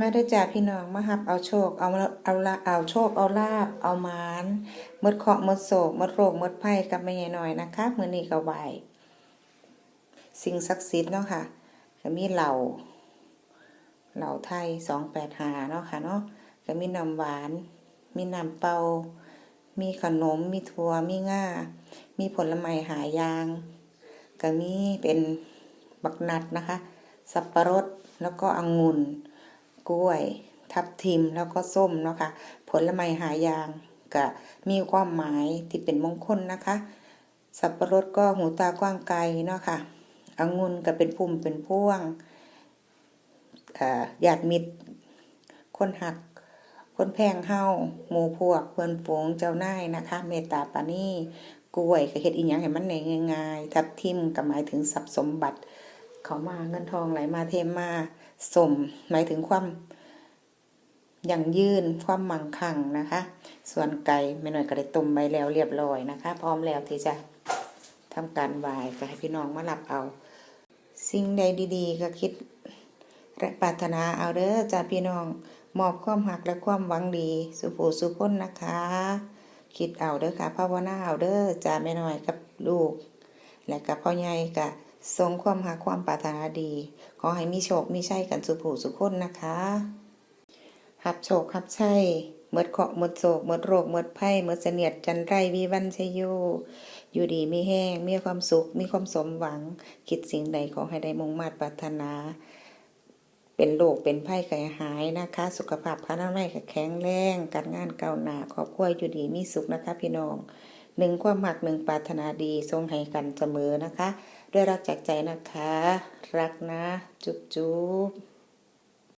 มาได้จ้าพี่น้องมาหับเอาโชค เอาเอาละเอาโชค เอาลาบ เอามานมดเคราะห์หมดโศกมดโรคมดภัยกับแม่ใหญ่น้อยนะคะมือนี้ก็ไหวสิ่งศักดิ์สิทธิ์เนาะค่ะก็มีเหล่าเหล่าไทย285เนาะค่ะเนาะก็มีน้ำหวาน มีน้ำเปามีขนม มีถั่ว มีง่า มีผลไม้หายาง ก็มีเป็นบักนัดนะคะ สับปะรด แล้วก็องุ่น กล้วย ทับทิมแล้วก็ส้มเนาะค่ะผลไม้หายางก็มีความหมายที่เป็นมงคลนะคะ สับปะรดก็หูตากว้างไกลเนาะค่ะองุ่นก็เป็นพุ่มเป็นพ่วงญาติมิตรคนหัก คนแพงเฮาหมูพวกเพื่อนฝูงเจ้านายนะคะ เมตตาปานีกล้วยก็เฮ็ดอีหยังให้มันได้ง่ายๆทับทิมก็หมายถึงทรัพย์สมบัติ เขามาเงินทองไหลมาเทมาสมหมายถึงความยั่งยืนความมั่งคั่งนะคะ ส่วนไก่ไม่น้อยก็ได้ต้มไว้แล้วเรียบร้อยนะคะ พร้อมแล้วที่จะทำการไหว้ก็ให้พี่น้องมารับเอา สิ่งใดดี ๆ ก็คิดและปรารถนาเอาเด้อจ้าพี่น้องมอบความหักและความหวังดีสุผูสุคนนะคะ คิดเอาเด้อค่ะภาวนาเอาเด้อจ้าแม่น้อยกับลูก และกับพ่อใหญ่ก็ท รงความหักความปรารถนาดี ขอให้มีโชคมีชัยกันสุผู้สุคนนะคะหับโชคหับชัยเมดเคราะห์หมดโศกหมดโรคหมดภัยหมดเสนียดจันไรวีวันชยโย อยู่ดีมีแห้ง มีความสุข มีความสมหวัง คิดสิ่งใดขอให้ได้มุ่งมา่ปรารถนา เป็นโรคเป็นไข้ไข้หายนะคะ สุขภาพพระนามัยแข็งแรง การงานเก้าหนาครอบครัวอยู่ดีมีสุขนะคะพี่น้อง หนึ่งความหักหนึ่งปรารถนาดีทรงให้กันเสมอนะคะ ด้วยรักจากใจนะคะ รักนะ จุ๊บจุ๊บ